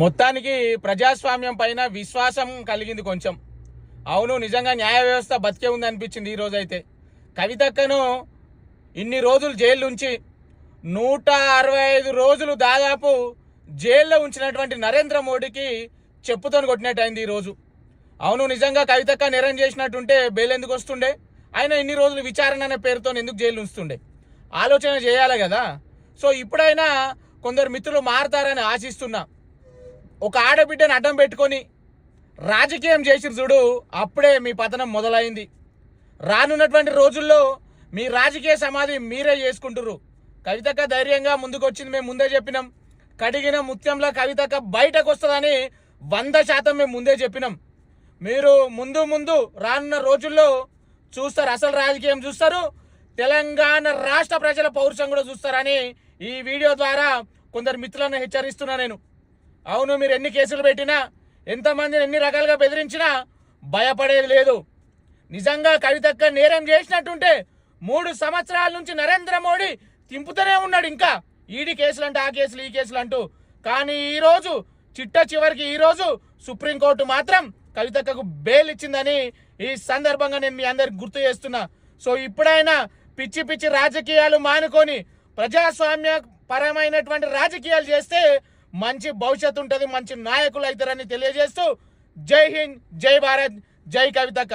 మొత్తానికి ప్రజాస్వామ్యం పైన విశ్వాసం కలిగింది కొంచెం. అవును నిజంగా న్యాయ వ్యవస్థ బతికే ఉంది అనిపించింది ఈరోజు అయితే కవితక్కను ఇన్ని రోజులు జైలు ఉంచి నూట అరవై ఐదు రోజులు దాదాపు జైల్లో ఉంచినటువంటి నరేంద్ర మోడీకి చెప్పుతోని కొట్టినట్టయింది ఈరోజు ఈ రోజు. అవును నిజంగా కవితక్క నేరం చేసినట్టుంటే బెయిల్ ఎందుకు వస్తుండే? ఆయన ఇన్ని రోజులు విచారణ అనే పేరుతో ఎందుకు జైలు ఉంచుతుండే ఆలోచన చేయాలి కదా. సో ఇప్పుడైనా కొందరు మిత్రులు మారతారని ఆశిస్తున్నా. ఒక ఆడబిడ్డను అడ్డం పెట్టుకొని రాజకీయం చేసిరు చూడు అప్పుడే మీ పతనం మొదలైంది. రానున్నటువంటి రోజుల్లో మీ రాజకీయ సమాధి మీరే చేసుకుంటుర్రు. కవితక్క ధైర్యంగా ముందుకు వచ్చింది మేము ముందే చెప్పినాం. కడిగిన ముత్యంలో కవితక్క బయటకు వస్తుందని వంద శాతం మేము ముందే చెప్పినాం. మీరు ముందు ముందు రానున్న రోజుల్లో చూస్తారు అసలు రాజకీయం చూస్తారు. తెలంగాణ రాష్ట్ర ప్రజల పౌరుషం కూడా చూస్తారని ఈ వీడియో ద్వారా కొందరు మిత్రులను హెచ్చరిస్తున్నా నేను. అవును మీరు ఎన్ని కేసులు పెట్టినా ఎంతమందిని ఎన్ని రకాలుగా బెదిరించినా భయపడేది లేదు. నిజంగా కవితక్క నేరం చేసినట్టుంటే మూడు సంవత్సరాల నుంచి నరేంద్ర మోడీ తింపుతూనే ఉన్నాడు ఇంకా. ఈడీ కేసులు అంటే ఆ కేసులు ఈ కేసులు అంటూ. కానీ ఈరోజు చిట్ట చివరికి ఈరోజు సుప్రీంకోర్టు మాత్రం కవితక్కకు బెయిల్ ఇచ్చిందని ఈ సందర్భంగా నేను మీ అందరికి గుర్తు చేస్తున్నా. సో ఇప్పుడైనా పిచ్చి పిచ్చి రాజకీయాలు మానుకొని ప్రజాస్వామ్య పరమైనటువంటి రాజకీయాలు చేస్తే మంచి భవిష్యత్తు ఉంటుంది మంచి నాయకులు అవుతారని తెలియజేస్తూ జై హింద్ జై భారత్ జై కవితక్క.